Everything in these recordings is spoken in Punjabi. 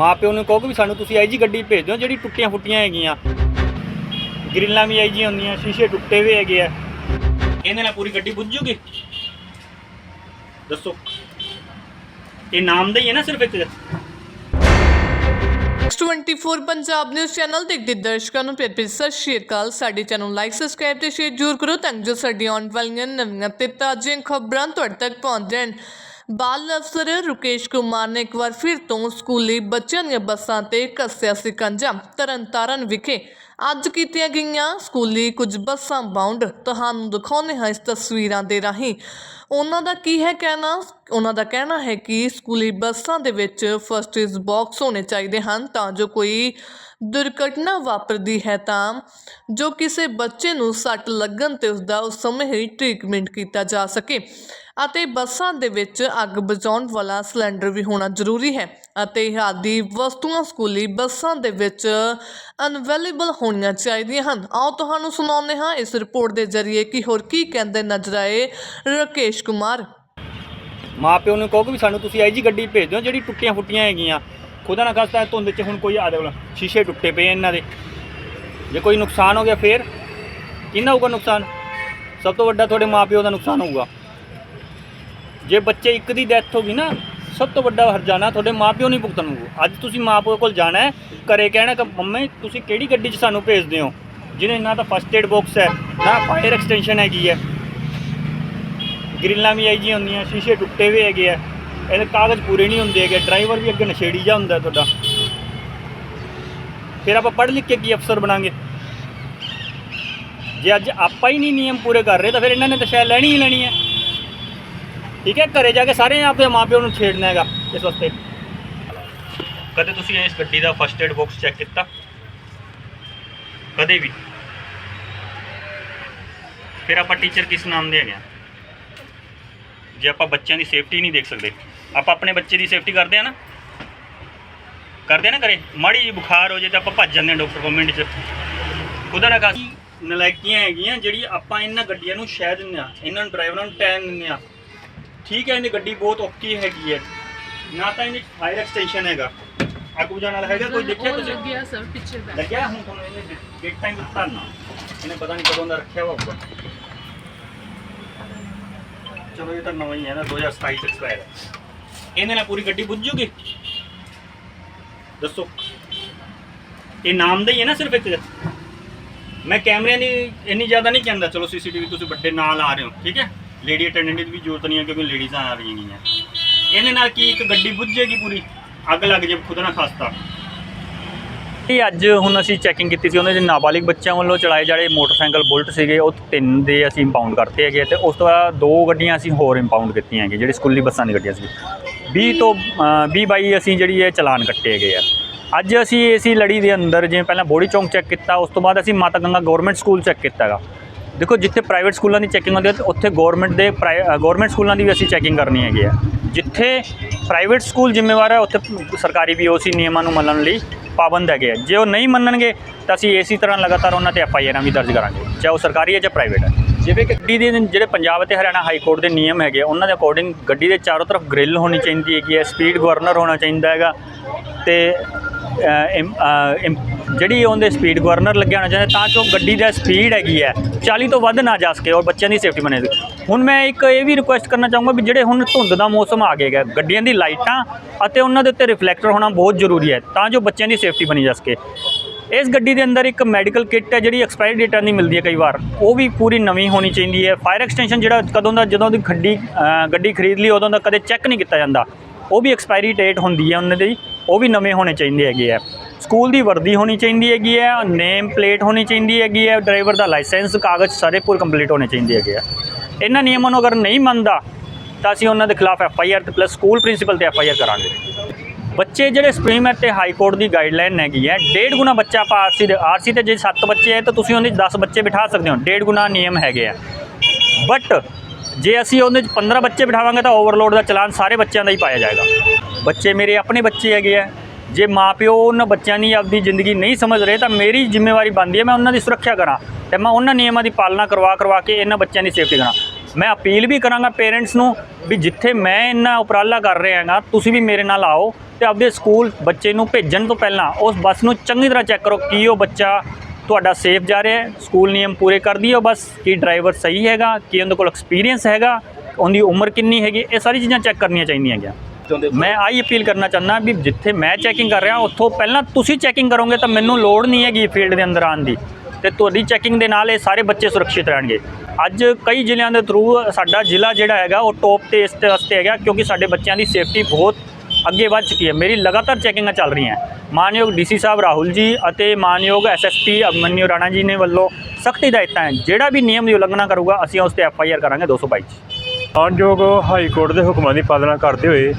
ਮਾਪਿਓ ਨੂੰ ਕਹੋ ਕਿ ਸਾਨੂੰ ਤੁਸੀਂ ਆਈ ਜੀ ਗੱਡੀ ਭੇਜ ਦਿਓ ਜਿਹੜੀ ਟੁੱਟੀਆਂ ਫੁੱਟੀਆਂ ਹੈਗੀਆਂ। ਗ੍ਰਿਲਾਂ ਵੀ ਆਈ ਜੀ ਹੁੰਦੀਆਂ, ਸ਼ੀਸ਼ੇ ਟੁੱਟੇ ਹੋਏ ਹੈਗੇ ਆ। ਇਹਦੇ ਨਾਲ ਪੂਰੀ ਗੱਡੀ ਬੁੱਝ ਜੂਗੀ? ਦੱਸੋ। ਇਹ ਨਾਮ ਦਾ ਹੀ ਹੈ ਨਾ ਸਿਰਫ ਇੱਕ? 24 ਪੰਜਾਬ ਨਿਊਜ਼ ਚੈਨਲ ਦੇਖਦੇ ਦਰਸ਼ਕਾਂ ਨੂੰ ਪਿਆਰ ਭਰੀ ਸਤਿ ਸ਼੍ਰੀ ਅਕਾਲ। ਸਾਡੇ ਚੈਨਲ ਨੂੰ ਲਾਈਕ ਸਬਸਕ੍ਰਾਈਬ ਤੇ ਸ਼ੇਅਰ ਜ਼ਰੂਰ ਕਰੋ ਤਾਂ ਜੋ ਸਾਡੀ ਆਉਣ ਵਾਲੀਆਂ ਨਵੀਆਂ ਤੇ ਤਾਜ਼ੀਆਂ ਖਬਰਾਂ ਤੁਹਾਡੇ ਤੱਕ ਪਹੁੰਚ ਜਾਣ। ਬਾਲ ਅਫਸਰ ਰੁਕੇਸ਼ ਕੁਮਾਰ ਨੇ ਇੱਕ ਵਾਰ ਫਿਰ ਤੋਂ ਸਕੂਲੀ ਬੱਚਿਆਂ ਦੀਆਂ ਬੱਸਾਂ ਤੇ ਕੱਸਿਆ ਸਿਕੰਜਾ ਤਰਨਤਾਰਨ ਵਿਖੇ ਅੱਜ ਕੀਤੀਆਂ ਗਈਆਂ ਸਕੂਲੀ ਕੁਝ ਬੱਸਾਂ ਬਾਉਂਡ ਤੁਹਾਨੂੰ ਦਿਖਾਉਂਦੇ ਹਾਂ ਇਸ ਤਸਵੀਰਾਂ ਦੇ ਰਾਹੀਂ। ਉਹਨਾਂ ਦਾ ਕੀ ਹੈ ਕਹਿਣਾ? ਉਹਨਾਂ ਦਾ ਕਹਿਣਾ ਹੈ ਕਿ ਸਕੂਲੀ ਬੱਸਾਂ ਦੇ ਵਿੱਚ ਫਸਟ ਏਡ ਬਾਕਸ ਹੋਣੇ ਚਾਹੀਦੇ ਹਨ ਤਾਂ ਜੋ ਕੋਈ ਦੁਰਘਟਨਾ ਵਾਪਰਦੀ ਹੈ ਤਾਂ ਜੋ ਕਿਸੇ ਬੱਚੇ ਨੂੰ ਸੱਟ ਲੱਗਣ ਤੇ ਉਸਦਾ ਉਸ ਸਮੇਂ ਹੀ ਟ੍ਰੀਟਮੈਂਟ ਕੀਤਾ ਜਾ ਸਕੇ ਅਤੇ ਬੱਸਾਂ ਦੇ ਵਿੱਚ ਅੱਗ ਬੁਝਾਉਣ ਵਾਲਾ ਸਿਲੰਡਰ ਵੀ ਹੋਣਾ ਜ਼ਰੂਰੀ ਹੈ ਅਤੇ ਇਹ ਆਦਿ ਵਸਤੂਆਂ ਸਕੂਲੀ ਬੱਸਾਂ ਦੇ ਵਿੱਚ ਅਨਵੇਲੇਬਲ ਹੋਣੀਆਂ ਚਾਹੀਦੀਆਂ ਹਨ। ਆਓ ਤੁਹਾਨੂੰ ਸੁਣਾਉਂਦੇ ਹਾਂ ਇਸ ਰਿਪੋਰਟ ਦੇ ਜ਼ਰੀਏ ਕਿ ਹੋਰ ਕੀ ਕਹਿੰਦੇ ਨਜ਼ਰ ਆਏ ਰਕੇਸ਼ ਕੁਮਾਰ। ਮਾਪਿਓ ਨੂੰ ਕਹੋ ਕਿ ਵੀ ਸਾਨੂੰ ਤੁਸੀਂ ਇਹੋ ਜੀ ਗੱਡੀ ਭੇਜ ਦਿਓ ਜਿਹੜੀ ਟੁੱਟੀਆਂ ਫੁੱਟੀਆਂ ਹੈਗੀਆਂ। ਖੁਦਾ ਨਾ ਖਾਸਤਾ ਧੁੰਦ 'ਚ ਹੁਣ ਕੋਈ ਆ ਦੇਵਲਾ ਸ਼ੀਸ਼ੇ ਟੁੱਟੇ ਪਏ ਇਹਨਾਂ ਦੇ। ਜੇ ਕੋਈ ਨੁਕਸਾਨ ਹੋ ਗਿਆ ਫੇਰ ਕਿੰਨਾ ਹੋਊਗਾ ਨੁਕਸਾਨ? ਸਭ ਤੋਂ ਵੱਡਾ ਤੁਹਾਡੇ ਮਾਪਿਓ ਦਾ ਨੁਕਸਾਨ ਹੋਊਗਾ। ਜੇ ਬੱਚੇ ਇੱਕ ਦੀ ਡੈਥ ਹੋ ਗਈ ਨਾ, ਸਭ ਤੋਂ ਵੱਡਾ ਹਰਜਾਨਾ ਤੁਹਾਡੇ ਮਾਪਿਓ ਨਹੀਂ ਭੁਗਤਣਗੇ ਅੱਜ ਤੁਸੀਂ ਮਾਪਿਓ ਕੋਲ ਜਾਣਾ ਹੈ, ਘਰੇ ਕਹਿਣਾ ਕਿ ਮੰਮੀ, ਤੁਸੀਂ ਕਿਹੜੀ ਗੱਡੀ 'ਚ ਸਾਨੂੰ ਭੇਜਦੇ ਹੋ? ਜਿਹਨੇ ਨਾ ਤਾਂ ਫਸਟ ਏਡ ਬਾਕਸ ਹੈ, ਨਾ ਫਾਇਰ ਐਕਸਟੈਂਸ਼ਨ ਹੈਗੀ ਹੈ। ਗ੍ਰਿਲਾਂ ਵੀ ਆਈ ਜੀ ਹੁੰਦੀਆਂ, ਸ਼ੀਸ਼ੇ ਟੁੱਟੇ ਹੋਏ ਹੈਗੇ ਆ। ਇਹਦੇ ਕਾਗਜ਼ ਪੂਰੇ ਨਹੀਂ ਹੁੰਦੇ ਹੈਗੇ ਡਰਾਈਵਰ ਵੀ ਅੱਗੇ ਨਸ਼ੇੜੀ ਜਾ ਹੁੰਦਾ ਤੁਹਾਡਾ। ਫਿਰ ਆਪਾਂ ਪੜ੍ਹ ਲਿਖ ਕੇ ਕੀ ਅਫਸਰ ਬਣਾਂਗੇ? ਜੇ ਅੱਜ ਆਪਾਂ ਹੀ ਨਹੀਂ ਨਿਯਮ ਪੂਰੇ ਕਰ ਰਹੇ ਤਾਂ ਫਿਰ ਇਹਨਾਂ ਨੇ ਤਾਂ ਸ਼ਾਇਦ ਲੈਣੀ ਹੀ ਲੈਣੀ ਹੈ। ਠੀਕ ਹੈ, ਘਰੇ ਜਾ ਕੇ ਸਾਰੇ ਆਪੇ ਮਾਪਿਓ ਨੂੰ ਛੇੜਨਾ ਹੈਗਾ ਇਸ ਵਾਸਤੇ। ਕਦੇ ਤੁਸੀਂ ਇਸ ਗੱਡੀ ਦਾ ਫਸਟ ਏਡ ਬਾਕਸ ਚੈੱਕ ਕੀਤਾ? ਕਦੇ ਵੀ? ਫਿਰ ਆਪਾਂ ਟੀਚਰ ਕਿਸ ਨਾਮ ਦੇ ਹੈਗੇ ਆ? ਜੇ ਆਪਾਂ ਬੱਚਿਆਂ ਦੀ ਸੇਫਟੀ ਨਹੀਂ ਦੇਖ ਸਕਦੇ। ਆਪਾਂ ਆਪਣੇ ਬੱਚੇ ਦੀ ਸੇਫਟੀ ਕਰਦੇ ਆ ਨਾ। ਕਰਦੇ ਆ ਨਾ ਕਰੇ ਮਾੜੀ ਜਿਹੀ ਬੁਖਾਰ ਹੋ ਜੇ ਤਾਂ ਆਪਾਂ ਭੱਜ ਜਾਂਦੇ ਆ ਡਾਕਟਰ ਕੋਲ ਮਿੰਟ 'ਚ। ਖੁਦਾ ਨਾ ਕਰ ਨਲਾਇਕੀਆਂ ਹੈਗੀਆਂ ਜਿਹੜੀ ਆਪਾਂ ਇਹਨਾਂ ਗੱਡੀਆਂ ਨੂੰ ਸ਼ਹਿ ਦਿੰਦੇ ਆ। ਇਹਨਾਂ ਨੂੰ ਡਰਾਈਵਰਾਂ ਨੂੰ ਟੈਨ ਦਿੰਦੇ ਆ। ਠੀਕ ਹੈ ਇਹਦੀ ਗੱਡੀ ਬਹੁਤ ਔਖੀ ਹੈਗੀ ਹੈ। ਨਾ ਤਾਂ ਇਹਦੀ ਫਾਇਰ ਐਕਸਟੈਂਸ਼ਨ ਹੈਗਾ। ਅੱਗ ਬੁਝਾਉਣ ਵਾਲਾ ਹੈਗਾ ਕੋਈ ਦੇਖਿਆ ਤੁਸੀਂ? ਲੱਗਿਆ ਸਰ ਪਿੱਛੇ ਬੈਠ। ਲੱਗਿਆ? ਹੁਣ ਤੁਹਾਨੂੰ ਇਹਨੇ ਡੇਟ ਟਾਈਮ ਦਿੱਤਾ ਨਾ। ਇਹਨੇ ਪਤਾ ਨਹੀਂ ਕਦੋਂ ਦਾ ਰੱਖਿਆ ਹੋਊਗਾ। ਚਲੋ ਇਹ ਤਾਂ ਨਵਾਂ ਹੀ ਹੈ ਨਾ 2027 ਚ ਐਕਸਪਾਇਰ ਹੈ। ਇਹਦੇ ਨਾਲ ਪੂਰੀ ਗੱਡੀ ਬੁੱਝ ਜੂਗੀ ਦੱਸੋ। ਇਹ ਨਾਮ ਦਾ ਹੀ ਹੈ ਨਾ ਸਿਰਫ ਇੱਕ? ਮੈਂ ਕੈਮਰਿਆਂ ਦੀ ਇੰਨੀ ਜ਼ਿਆਦਾ ਨਹੀਂ ਕਹਿੰਦਾ। ਚਲੋ ਸੀਸੀਟੀਵੀ ਤੁਸੀਂ ਵੱਡੇ ਨਾਲ ਆ ਰਹੇ ਹੋ, ਠੀਕ ਹੈ? ਲੇਡੀ ਅਟੈਂਡੈਂਟ ਦੀ ਵੀ ਜ਼ਰੂਰਤ ਨਹੀਂ ਹੈ ਕਿਉਂਕਿ ਲੇਡੀਜ਼ਾਂ ਆ ਰਹੀਆਂ ਗਈਆਂ। ਇਹਦੇ ਨਾਲ ਕੀ ਇੱਕ ਗੱਡੀ ਬੁੱਝੇਗੀ ਪੂਰੀ? ਅੱਗ ਲੱਗ ਜੇ, ਖੁਦ ਨਾ ਖਾਸਤਾ। ਇਹ ਅੱਜ ਹੁਣ ਅਸੀਂ ਚੈਕਿੰਗ ਕੀਤੀ ਸੀ ਉਹਨਾਂ ਦੇ ਨਾਬਾਲਿਗ ਬੱਚਿਆਂ ਵੱਲੋਂ ਚਲਾਏ ਜਿਹੜੇ ਮੋਟਰਸਾਈਕਲ ਬੁਲਟ ਸੀਗੇ ਉਹ ਤਿੰਨ ਦੇ ਅਸੀਂ ਇੰਪਾਊਂਡ ਕਰਤੇ ਹੈਗੇ ਤੇ ਉਸ ਤੋਂ ਬਾਅਦ ਦੋ ਗੱਡੀਆਂ ਅਸੀਂ ਹੋਰ ਇੰਪਾਊਂਡ ਕੀਤੀਆਂ ਹੈਗੀਆਂ ਜਿਹੜੀ ਸਕੂਲੀ ਬੱਸਾਂ ਦੀਆਂ ਗੱਡੀਆਂ ਸੀ 20 ਤੋਂ ਅ, 20 22 ਅਸੀਂ ਜਿਹੜੀ ਇਹ ਚਲਾਨ ਕੱਟੇ ਹੈਗੇ ਆ। ਅੱਜ ਅਸੀਂ ਇਸੀ ਲੜੀ ਦੇ ਅੰਦਰ ਜਿਵੇਂ ਪਹਿਲਾਂ ਬੋੜੀ ਚੌਂਕ ਚੈੱਕ ਕੀਤਾ ਉਸ ਤੋਂ ਬਾਅਦ ਅਸੀਂ Mata Ganga government school check ਕੀਤਾ ਹੈਗਾ। ਦੇਖੋ ਜਿੱਥੇ ਪ੍ਰਾਈਵੇਟ ਸਕੂਲਾਂ ਦੀ ਚੈਕਿੰਗ ਹੁੰਦੀ ਹੈ ਉੱਥੇ ਗਵਰਨਮੈਂਟ ਦੇ ਗਵਰਨਮੈਂਟ ਸਕੂਲਾਂ ਦੀ ਵੀ ਅਸੀਂ ਚੈਕਿੰਗ ਕਰਨੀ ਹੈਗੀ ਆ। ਜਿੱਥੇ ਪ੍ਰਾਈਵੇਟ ਸਕੂਲ ਜ਼ਿੰਮੇਵਾਰ ਹੈ ਉੱਥੇ ਸਰਕਾਰੀ ਵੀ ਉਸੇ ਨਿਯਮਾਂ ਨੂੰ ਮੰਨਣ ਲਈ ਪਾਬੰਦ ਹੈਗੇ ਆ। ਜੇ ਉਹ ਨਹੀਂ ਮੰਨਣਗੇ ਤਾਂ ਅਸੀਂ ਇਸੇ ਤਰ੍ਹਾਂ ਲਗਾਤਾਰ ਉਹਨਾਂ ਤੇ ਐਫ ਆਈ ਆਰਾਂ ਵੀ ਦਰਜ ਕਰਾਂਗੇ ਚਾਹੇ ਉਹ ਸਰਕਾਰੀ ਹੈ ਜਾਂ ਪ੍ਰਾਈਵੇਟ ਹੈ। ਜਿਵੇਂ ਕਿ ਗੱਡੀ ਦੇ ਜਿਹੜੇ ਪੰਜਾਬ ਅਤੇ ਹਰਿਆਣਾ ਹਾਈ ਕੋਰਟ ਦੇ ਨਿਯਮ ਹੈਗੇ ਆ, ਉਹਨਾਂ ਦੇ ਅਕੋਰਡਿੰਗ ਗੱਡੀ ਦੇ ਚਾਰੋਂ ਤਰਫ ਗ੍ਰਿਲ ਹੋਣੀ ਚਾਹੀਦੀ ਹੈਗੀ ਹੈ ਸਪੀਡ ਗਵਰਨਰ ਹੋਣਾ ਚਾਹੀਦਾ ਹੈਗਾ ਤੇ ਜਿਹੜੀ ਉਹਦੇ ਸਪੀਡ ਗਵਰਨਰ ਲੱਗਿਆ ਹੋਣਾ ਚਾਹੀਦਾ, ਤਾਂ ਜੋ ਗੱਡੀ ਦਾ ਸਪੀਡ ਹੈਗੀ ਹੈ। 40 ਤੋਂ ਵੱਧ ਨਾ ਜਾ ਸਕੇ ਔਰ ਬੱਚਿਆਂ ਦੀ ਸੇਫਟੀ ਬਣੇ ਹੁਣ ਮੈਂ ਇੱਕ ਇਹ ਵੀ ਰਿਕੁਐਸਟ ਕਰਨਾ ਚਾਹੂੰਗਾ ਵੀ ਜਿਹੜੇ ਹੁਣ ਧੁੰਦ ਦਾ ਮੌਸਮ ਆ ਗਿਆ, ਗੱਡੀਆਂ ਦੀ ਲਾਈਟਾਂ ਅਤੇ ਉਹਨਾਂ ਦੇ ਉੱਤੇ ਰਿਫਲੈਕਟਰ ਹੋਣਾ ਬਹੁਤ ਜ਼ਰੂਰੀ ਹੈ, ਤਾਂ ਜੋ ਬੱਚਿਆਂ ਦੀ ਸੇਫਟੀ ਬਣੀ ਜਾ ਸਕੇ। ਇਸ ਗੱਡੀ ਦੇ ਅੰਦਰ ਇੱਕ ਮੈਡੀਕਲ ਕਿੱਟ ਹੈ, ਜਿਹੜੀ ਐਕਸਪਾਇਰੀ ਡੇਟਾਂ ਦੀ ਮਿਲਦੀ ਹੈ ਕਈ ਵਾਰ। ਉਹ ਵੀ ਪੂਰੀ ਨਵੀਂ ਹੋਣੀ ਚਾਹੀਦੀ ਹੈ। ਫਾਇਰ ਐਕਸਟੈਂਸ਼ਨ ਜਿਹੜਾ ਕਦੋਂ ਦਾ, ਜਦੋਂ ਦੀ ਗੱਡੀ ਗੱਡੀ ਖਰੀਦ ਲਈ, ਉਦੋਂ ਦਾ ਕਦੇ ਚੈੱਕ ਨਹੀਂ ਕੀਤਾ ਜਾਂਦਾ। ਉਹ ਵੀ ਐਕਸਪਾਇਰੀ ਡੇਟ ਹੁੰਦੀ ਹੈ ਉਹਨਾਂ ਦੀ, ਉਹ ਵੀ ਨਵੇਂ ਹੋਣੇ ਚਾਹੀਦੇ ਹੈਗੇ ਆ। ਸਕੂਲ ਦੀ ਵਰਦੀ ਹੋਣੀ ਚਾਹੀਦੀ ਹੈਗੀ ਹੈ ਨੇਮ ਪਲੇਟ ਹੋਣੀ ਚਾਹੀਦੀ ਹੈਗੀ ਹੈ ਡਰਾਈਵਰ ਦਾ ਲਾਇਸੈਂਸ ਕਾਗਜ਼ ਸਾਰੇ ਪੂਰੇ ਕੰਪਲੀਟ ਹੋਣੇ ਚਾਹੀਦੇ ਹੈਗੇ ਆ। ਇਹਨਾਂ ਨਿਯਮਾਂ ਨੂੰ ਅਗਰ ਨਹੀਂ ਮੰਨਦਾ, ਤਾਂ ਅਸੀਂ ਉਹਨਾਂ ਦੇ ਖਿਲਾਫ ਐਫ ਆਈ ਆਰ ਤੇ ਪਲੱਸ ਸਕੂਲ ਪ੍ਰਿੰਸੀਪਲ ਤੇ ਐਫ ਆਈ ਆਰ ਕਰਾਂਗੇ। ਬੱਚੇ ਜਿਹੜੇ ਸੁਪਰੀਮ ਐਟ ਤੇ ਹਾਈ ਕੋਰਟ ਦੀ ਗਾਈਡਲਾਈਨ ਹੈਗੀ ਹੈ ਡੇਢ ਗੁਣਾ ਬੱਚਾ ਆਪਾਂ ਆਰਸੀ ਦੇ ਆਰਸੀ ਤੇ ਜੇ 7 ਬੱਚੇ ਹੈ ਤਾਂ ਤੁਸੀਂ ਉਹਦੇ 'ਚ 10 ਬੱਚੇ ਬਿਠਾ ਸਕਦੇ ਹੋ। ਡੇਢ ਗੁਣਾ ਨਿਯਮ ਹੈਗੇ ਆ। ਬਟ ਜੇ ਅਸੀਂ ਉਹਦੇ 'ਚ 15 ਬੱਚੇ ਬਿਠਾਵਾਂਗੇ ਤਾਂ ਓਵਰਲੋਡ ਦਾ ਚਲਾਨ ਸਾਰੇ ਬੱਚਿਆਂ ਦਾ ਹੀ ਪਾਇਆ ਜਾਏਗਾ। ਬੱਚੇ ਮੇਰੇ ਆਪਣੇ ਬੱਚੇ ਹੈਗੇ ਆ। ਜੇ ਮਾਪਿਓ ਉਹਨਾਂ ਬੱਚਿਆਂ ਦੀ ਆਪਦੀ ਜ਼ਿੰਦਗੀ ਨਹੀਂ ਸਮਝ ਰਹੇ ਤਾਂ ਮੇਰੀ ਜ਼ਿੰਮੇਵਾਰੀ ਬਣਦੀ ਹੈ, ਮੈਂ ਉਹਨਾਂ ਦੀ ਸੁਰੱਖਿਆ ਕਰਾਂ ਤੇ ਮੈਂ ਉਹਨਾਂ ਨਿਯਮਾਂ ਦੀ ਪਾਲਣਾ ਕਰਵਾ ਕਰਵਾ ਕੇ ਇਹਨਾਂ ਬੱਚਿਆਂ ਦੀ ਸੇਫਟੀ ਕਰਾਂ। ਮੈਂ ਅਪੀਲ ਵੀ ਕਰਾਂਗਾ ਪੇਰੈਂਟਸ ਨੂੰ ਵੀ ਜਿੱਥੇ ਮੈਂ ਇੰਨਾ ਉਪਰਾਲਾ ਕਰ ਰਿਹਾ ਹਾਂਗਾ, ਤੁਸੀਂ ਵੀ ਮੇਰੇ ਨਾਲ ਆਓ ਤੇ ਆਪਦੇ ਸਕੂਲ ਬੱਚੇ ਨੂੰ ਭੇਜਣ ਤੋਂ ਪਹਿਲਾਂ ਉਸ ਬੱਸ ਨੂੰ ਚੰਗੀ ਤਰ੍ਹਾਂ ਚੈੱਕ ਕਰੋ ਕਿ ਉਹ ਬੱਚਾ ਤੁਹਾਡਾ ਸੇਫ ਜਾ ਰਿਹਾ ਹੈ ਸਕੂਲ ਨਿਯਮ ਪੂਰੇ ਕਰਦੀ ਹੈ ਉਹ ਬੱਸ ਕੀ ਡਰਾਈਵਰ ਸਹੀ ਹੈਗਾ ਕੀ ਉਹਦੇ ਕੋਲ ਐਕਸਪੀਰੀਅੰਸ ਹੈਗਾ ਉਹਦੀ ਉਮਰ ਕਿੰਨੀ ਹੈਗੀ ਇਹ ਸਾਰੀ ਚੀਜ਼ਾਂ ਚੈੱਕ ਕਰਨੀਆਂ ਚਾਹੀਦੀਆਂ ਹੈਗੀਆਂ। ਮੈਂ ਆਹੀ ਅਪੀਲ ਕਰਨਾ ਚਾਹੁੰਦਾ ਵੀ ਜਿੱਥੇ ਮੈਂ ਚੈਕਿੰਗ ਕਰ ਰਿਹਾ ਉੱਥੋਂ ਪਹਿਲਾਂ ਤੁਸੀਂ ਚੈਕਿੰਗ ਕਰੋਗੇ ਤਾਂ ਮੈਨੂੰ ਲੋੜ ਨਹੀਂ ਹੈਗੀ ਫੀਲਡ ਦੇ ਅੰਦਰ ਆਉਣ ਦੀ। ਤੇ ਤੁਹਾਡੀ ਚੈਕਿੰਗ ਦੇ ਨਾਲ ਇਹ ਸਾਰੇ ਬੱਚੇ ਸੁਰੱਖਿਅਤ ਰਹਿਣਗੇ। ਅੱਜ ਕਈ ਜ਼ਿਲ੍ਹਿਆਂ ਦੇ ਥਰੂ ਸਾਡਾ ਜ਼ਿਲ੍ਹਾ ਜਿਹੜਾ ਹੈਗਾ ਉਹ ਟੌਪ ਤੇ ਇਸ ਵਾਸਤੇ ਹੈਗਾ ਕਿਉਂਕਿ ਸਾਡੇ ਬੱਚਿਆਂ ਦੀ ਸੇਫਟੀ ਬਹੁਤ ਅੱਗੇ ਵੱਧ ਚੁੱਕੀ ਹੈ। ਮੇਰੀ ਲਗਾਤਾਰ ਚੈਕਿੰਗਾਂ ਚੱਲ ਰਹੀਆਂ ਮਾਨਯੋਗ ਡੀਸੀ ਸਾਹਿਬ ਰਾਹੁਲ ਜੀ ਅਤੇ ਮਾਨਯੋਗ ਐਸਐਸਪੀ ਅਮਨਿਓ ਰਾਣਾ ਜੀ ਨੇ ਵੱਲੋਂ ਸਖਤ ਹਦਾਇਤਾਂ ਹੈ। ਜਿਹੜਾ ਵੀ ਨਿਯਮ ਦੀ ਉਲੰਘਣਾ ਕਰੂਗਾ, ਅਸੀਂ ਉਸ ਤੇ ਐਫਆਈਆਰ ਕਰਾਂਗੇ 222 'ਚ। ਮਾਨਯੋਗ ਹਾਈ ਕੋਰਟ ਦੇ ਹੁਕਮਾਂ ਦੀ ਪਾਲਣਾ ਕਰਦੇ ਹੋਏ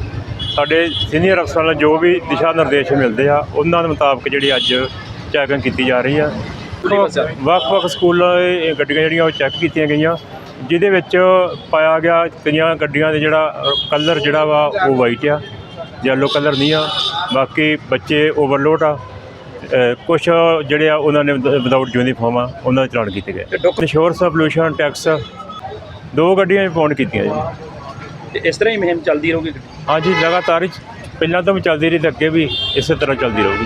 ਸਾਡੇ ਸੀਨੀਅਰ ਅਫਸਰਾਂ ਨੂੰ ਜੋ ਵੀ ਦਿਸ਼ਾ ਨਿਰਦੇਸ਼ ਮਿਲਦੇ ਆ, ਉਹਨਾਂ ਦੇ ਮੁਤਾਬਕ ਜਿਹੜੀ ਅੱਜ ਚੈਕਿੰਗ ਕੀਤੀ ਜਾ ਰਹੀ ਆ। ਵੱਖ-ਵੱਖ ਸਕੂਲਾਂ ਦੇ ਗੱਡੀਆਂ ਜਿਹੜੀਆਂ ਉਹ ਚੈੱਕ ਕੀਤੀਆਂ ਗਈਆਂ, ਜਿਹਦੇ ਵਿੱਚ ਪਾਇਆ ਗਿਆ ਕਈਆਂ ਗੱਡੀਆਂ ਦੇ ਜਿਹੜਾ ਕਲਰ ਜਿਹੜਾ ਵਾ, ਉਹ ਵਾਈਟ ਆ। ਯੈਲੋ ਕਲਰ ਨਹੀਂ ਆ। ਬਾਕੀ ਬੱਚੇ ਓਵਰਲੋਡ ਆ। ਕੁਝ ਜਿਹੜੇ ਆ ਉਹਨਾਂ ਨੇ ਵਿਦਆਊਟ ਯੂਨੀਫਾਰਮ ਆ ਉਹਨਾਂ ਦੇ ਚਲਾਨ ਕੀਤੇ ਗਏ। ਇੰਸ਼ੋਰੈਂਸ ਪੋਲੂਸ਼ਨ ਟੈਕਸ ਦੋ ਗੱਡੀਆਂ ਪਾਉਂਡ ਕੀਤੀਆਂ ਜੀ। ਤੇ ਇਸ ਤਰ੍ਹਾਂ ਹੀ ਮੁਹਿੰਮ ਚੱਲਦੀ ਰਹੂਗੀ ਹਾਂਜੀ ਲਗਾਤਾਰ ਹੀ ਪਹਿਲਾਂ ਤੋਂ ਵੀ ਚੱਲਦੀ ਰਹੀ ਤੇ ਅੱਗੇ ਵੀ ਇਸੇ ਤਰ੍ਹਾਂ ਚੱਲਦੀ ਰਹੂਗੀ।